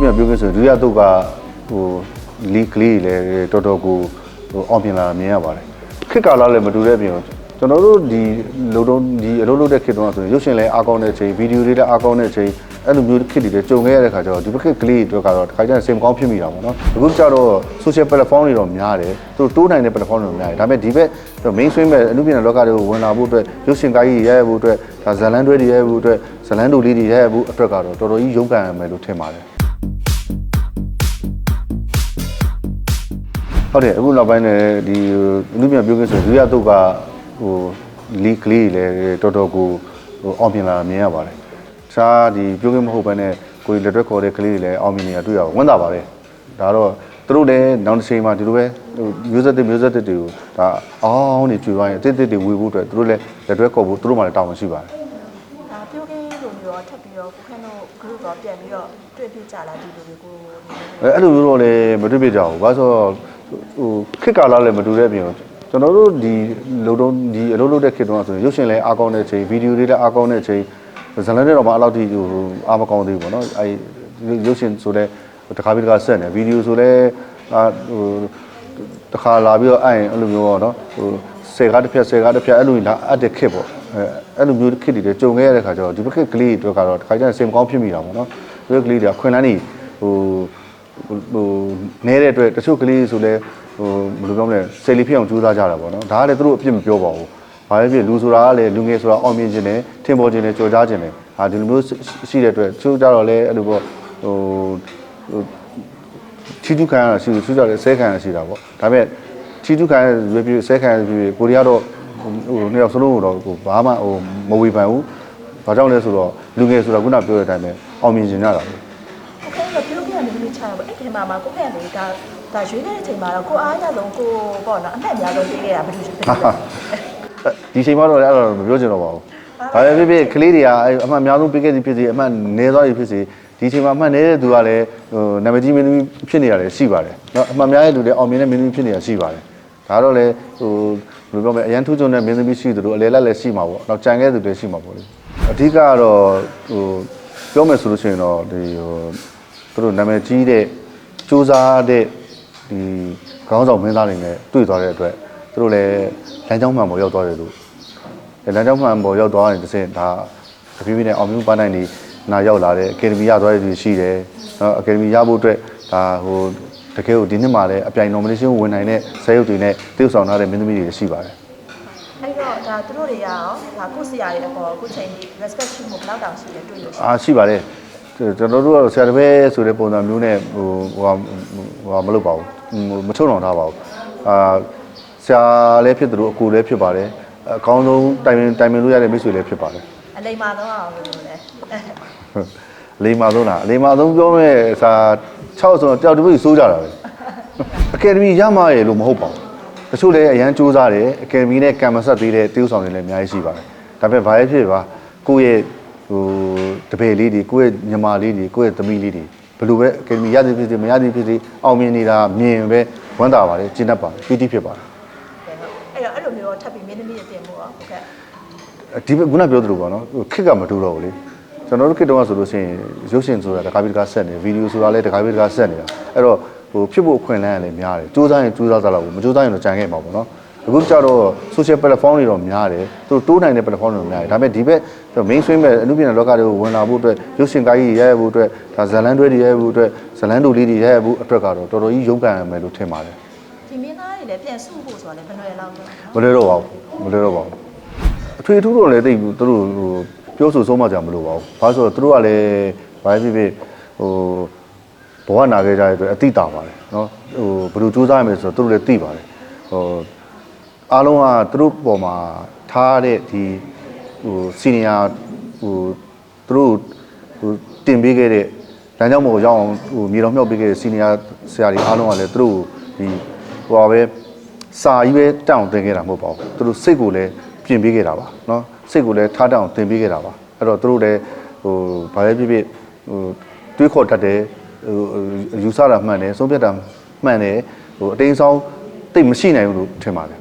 ပြပြောခဲ့ဆိုဒုတိယတုတ်ကဟိုလီကလေးတွေလည်းတော်တော်ကိုဟိုအောင်ပြင်လာတာမြင်ရပါတယ်ခစ်ကာလာလည်းမတူတဲ့အပြင်ကျွန်တော်တို့ဒီလုံတုံးဒီအလုပ်လုပ်တဲ့ခေတ်တုန်းကဆိုရင်ရုပ်ရှင်လည်းအားကောင်းတဲ့အချိန်ဗီဒီယိုတွေလည်းအားကောင်းတဲ့အချိန်အဲ့လိုမျိုးခေတ်တွေလည်းကြုံခဲ့ရတဲ့ခါကျတော့ဒီဘက်ကကလေးတွေအတွက်ကတော့တစ်ခါကျရင်စိတ်မကောင်းဖြစ်မိတာပေါ့နော်အခုကျတော့ social platform တွေတော့များတယ်သူတို့တိုးနိုင်တဲ့ platform တွေများတယ်ဒါပေမဲ့ဒီဘက် mainstream ပဲအမှုပြင်လောကတွေကိုဝင်လာဖို့အတွက်ရုပ်ရှင်ကားကြီးရရဖို့အတွက်ဒါဇလန်တွဲတွေရရဖို့အတွက်ဇလန်တူလေးတွေရရဖို့အတွက်ကတော့တော်တော်ကြီးရုန်းကန်ရမယ်လို့ထင်ပါတယ် ဟုတ်တယ်အခုနောက်ပိုင်းလည်းဒီအမှုပြန်ပြောခဲ့ဆိုဒုတိယတုတ်ကဟိုလီကလေးတွေလည်းတော်တော်ကိုဟိုအောင်ပြင်လာတာမြင်ရပါတယ်။တခြားဒီပြောခဲ့မဟုတ်ဘဲနဲ့ကိုယ်လက်တွဲခေါ်တဲ့ကလေးတွေလည်းအောင်မြင်နေတာတွေ့ရပါဝန်တာပါတယ်။ဒါတော့သူတို့လည်းနောက်တစ်ချိန်မှာဒီလိုပဲဟိုမျိုးဆက်တွေမျိုးဆက်တွေကိုဒါအောင်းနေကြွသွားရင်အစ်စ်တွေဝေဖို့အတွက်သူတို့လည်းလက်တွဲခေါ်ဖို့သူတို့မှလည်းတာဝန်ရှိပါတယ်ဒါပြောခဲ့လို့မျိုးတော့ထပ်ပြီးတော့ကိုခန့်တို့ group တော့ပြန်ပြီးတော့တွေ့ပြကြလာဒီလိုမျိုးကို။အဲအဲ့လိုမျိုးတော့လည်းမတွေ့ပြကြဘူး။ဘာလို့ဆိုတော့ ဟိုခစ်ကာလာလည်းမတူတဲ့အပြင်ကျွန်တော်တို့ဒီလုံတုံးဒီအလုပ်လုပ်တဲ့ခေတ်တုန်းကဆိုရင်ရုပ်ရှင်လည်းအားကောင်းတဲ့အချိန်ဗီဒီယိုတွေလည်းအားကောင်းတဲ့အချိန်ဇလန်တွေတော့မှအဲ့လောက်ထိဟိုအားမကောင်းသေးဘူးပေါ့နော်။အဲရုပ်ရှင်ဆိုတဲ့တခါပြီးတခါဆက်နေဗီဒီယိုဆိုလည်းအာဟိုတခါလာပြီးတော့အဲ့ရင်အဲ့လိုမျိုးပေါ့နော်ဟိုဆယ်ကားတစ်ဖြတ်ဆယ်ကားတစ်ဖြတ်အဲ့လိုလာအပ်တဲ့ခေတ်ပေါ့အဲအဲ့လိုမျိုးခေတ်တွေလည်းကြုံခဲ့ရတဲ့ခါကျတော့ဒီဘက်ကကလေးတွေအတွက်ကတော့တခါကျရင်စိတ်မကောင်းဖြစ်မိတာပေါ့နော်။ဒီဘက်ကလေးတွေကခွင်လန်းနေဟို ဟိုနဲတဲ့အတွက်တချို့ကလေးဆိုလဲဟိုဘယ်လိုပြောမလဲစိတ်လေးဖြစ်အောင်ကြိုးစားကြတာပေါ့နော်ဒါကလည်းသူတို့အပြစ်မပြောပါဘူးဘာပဲဖြစ်လူဆိုတာကလည်းလူငယ်ဆိုတာအောင်မြင်ခြင်းနဲ့ထင်ပေါ်ခြင်းနဲ့ကြော်ကြားခြင်းနဲ့ဟာဒီလိုမျိုးရှိတဲ့အတွက်တချို့ကြတော့လည်းအဲ့လိုပေါ့ဟိုဟိုချီတူခံရတာရှိတယ်သူကြတော့လည်းဆဲခံရတာရှိတာပေါ့ဒါပေမဲ့ချီတူခံရရပြဆဲခံရပြကိုရီးယားတော့ဟိုနှစ်ယောက်စလုံးတော့ဟိုဘာမှဟိုမဝေဖန်ဘူးဘာကြောင့်လဲဆိုတော့လူငယ်ဆိုတာခုနပြောတဲ့အတိုင်းပဲအောင်မြင်ခြင်းရတာပဲကို ခန့်တို့ပြောခဲ့တဲ့မျိုးချာပဲအဲ့ဒီမှာမှာကိုခန့်လေးဒါဒါရွေးခဲ့တဲ့အချိန်မှာတော့ကိုအားရဆုံးကိုပေါ့နော်အမှတ်အများဆုံးပေးခဲ့တာဘယ်လိုရှိလဲဒီချိန်မှတော့လည်းအဲ့လိုမပြောချင်တော့ပါဘူး။ဒါပေမဲ့ဖြစ်ဖြစ်ကလေးတွေကအဲ့အမှတ်အများဆုံးပေးခဲ့သည်ဖြစ်စီအမှတ်နည်းသွားပြီဖြစ်စီဒီချိန်မှာအမှတ်နည်းတဲ့သူကလည်းဟိုနာမည်ကြီးမင်းသမီးဖြစ်နေရတယ်ရှိပါတယ်။နော်အမှတ်များတဲ့သူလည်းအောင်မြင်တဲ့မင်းသမီးဖြစ်နေတာရှိပါတယ်။ဒါတော့လေဟိုဘယ်လိုပြောမလဲအရန်ထူးချွန်တဲ့မင်းသမီးရှိသလိုအလေလက်လည်းရှိမှာပေါ့။နောက်ကြံခဲ့သူလည်းရှိမှာပေါ့လေ။အဓိကကတော့ဟိုပြောမယ်ဆိုလို့ရှိရင်တော့ဒီဟို သူတို့နာမည်ကြီးတဲ့စူးစမ်းတဲ့ဒီခေါင်းဆောင်မင်းသားတွေနဲ့တွေ့သွားတဲ့အတွက်သူတို့လည်းလမ်းကြောင်းမှန်ပေါ်ရောက်သွားတယ်လို့လမ်းကြောင်းမှန်ပေါ်ရောက်သွားရင်တစ်စင်ဒါတဖြည်းဖြည်းနဲ့အောင်မြင်ပန်းနိုင်နေနာရောက်လာတဲ့အကယ်ဒမီရသွားတဲ့သူရှိတယ်။နော်အကယ်ဒမီရဖို့အတွက်ဒါဟိုတကယ်ကိုဒီနှစ်မှာလည်းအပြိုင် nomination ဝင်နိုင်တဲ့ဆဲရုပ်တွေနဲ့တည်ဆောင်ထားတဲ့မင်းသမီးတွေရှိပါတယ်အဲ့တော့ဒါသူတို့တွေကရောဒါကိုဆရာတွေအပေါ်ကိုချိန်ကြီး respect ရှိမှုဘယ်လောက်တောင်ရှိလဲတွေ့လို့ရှိ။အားရှိပါတယ်။ ကျွန်တော်တို့ကတော့ဆရာတပည့်ဆိုတဲ့ပုံစံမျိုးနဲ့ဟိုဟိုဟာဟိုဟာမလုပ်ပါဘူးဟိုမချုံအောင်ထားပါဘူးအာဆရာလည်းဖြစ်တယ်လို့အကူလည်းဖြစ်ပါတယ်အကောင်းဆုံးတိုင်ပင်တိုင်ပင်လို့ရတဲ့မိတ်ဆွေလည်းဖြစ်ပါတယ်အလိမ္မာတော့အောင်လို့လဲဟုတ်အလေးမဆုံးလားအလေးမဆုံးပြောမဲ့စာ6ဆိုတော့တယောက်တစ်ပိတ်စိုးကြတာပဲအကယ်ဒမီရမှာရလို့မဟုတ်ပါဘူးတချို့လည်းအရန်စူးစားတယ်အကယ်ဒမီနဲ့ကံမဆက်သေးတဲ့တိ ਉ ဆောင်တွေလည်းအများကြီးရှိပါတယ်ဒါပေမဲ့ဘာပဲဖြစ်ပါကိုယ့်ရဲ့ ဟိုတပည့်လေးတွေကိုယ့်ရဲ့ညီမလေးတွေကိုယ့်ရဲ့သမီးလေးတွေဘယ်လိုပဲအကယ်ဒမီရသည်ဖြစ်စေမရသည်ဖြစ်စေအောင်မြင်နေတာမြင်ပဲဝမ်းသာပါတယ်ကျင့်တတ်ပါတယ်ပီတိဖြစ်ပါတယ်အဲ့တော့အဲ့လိုမျိုးထပ်ပြီးမင်းသမီးအတင်မှုရောဟုတ်ကဲ့ဒီဘက်ခုနပြောသလိုပေါ့နော်ခစ်ကမတူတော့ဘူးလေကျွန်တော်တို့ခစ်တုန်းကဆိုလို့ရှိရင်ရုပ်ရှင်ဆိုတာတခါပြီးတခါဆက်နေဗီဒီယိုဆိုတာလည်းတခါပြီးတခါဆက်နေတာအဲ့တော့ဟိုဖြစ်ဖို့အခွင့်အလမ်းကလည်းများတယ်စူးစမ်းရင်စူးစမ်းသလောက်ဘူးမစူးစမ်းရင်တော့ကြံခဲ့မှာပေါ့နော် အခုကျတော့ social platform တွေတော့များတယ်သူတို့တိုးနိုင်တဲ့ platform တွေများတယ်ဒါပေမဲ့ဒီဘက် mainstream ပဲအမှုပြင်လောကတွေကိုဝင်လာဖို့အတွက်ရုပ်ရှင်ကားကြီးရရဖို့အတွက်ဒါဇလန်တွဲတွေရရဖို့အတွက်ဇလန်တူလေးတွေရရဖို့အတွက်ကတော့တော်တော်ကြီးရုန်းကန်ရမယ်လို့ထင်ပါတယ် ဒီမင်းသားတွေလည်းပြန်စုဖို့ဆိုတာလည်းဘယ်လိုလဲလောက်လဲ မလွယ်တော့ပါဘူးမလွယ်တော့ပါဘူးအထွေထူးတော့လည်းတိတ်ဘူးသူတို့ဟိုပြောဆိုဆုံးမကြမလို့ပါဘူးဘာလို့ဆိုတော့သူတို့ကလည်းဘာဖြစ်ဖြစ်ဟိုဘဝနာခဲ့ကြတဲ့အတွက်အတိတာပါတယ်เนาะဟိုဘယ်လိုစူးစမ်းရမလဲဆိုတော့သူတို့လည်းသိပါတယ်ဟို အားလုံးကသူတို့ပေါ်မှာထားတဲ့ဒီဟိုစီနီယာဟိုသူတို့ဟိုတင်ပေးခဲ့တဲ့လမ်းကြောင်းပေါ်ရောက်အောင်ဟိုမြေတော်မြောက်ပေးခဲ့တဲ့စီနီယာဆရာတွေအားလုံးကလည်းသူတို့ဒီဟိုပါပဲ စာကြီးပဲတောင်းတင်ခဲ့တာမဟုတ်ပါဘူးသူတို့စိတ်ကိုလည်းပြင်ပေးခဲ့တာပါเนาะစိတ်ကိုလည်းထားတောင်းတင်ပေးခဲ့တာပါအဲ့တော့သူတို့လည်းဟိုဘာပဲဖြစ်ဖြစ်ဟိုတွေးခေါ်တတ်တယ်ဟိုယူဆတာမှန်တယ်ဆုံးဖြတ်တာမှန်တယ်ဟိုအတိမ်ဆောင်တိတ်မရှိနိုင်ဘူးလို့ထင်ပါတယ်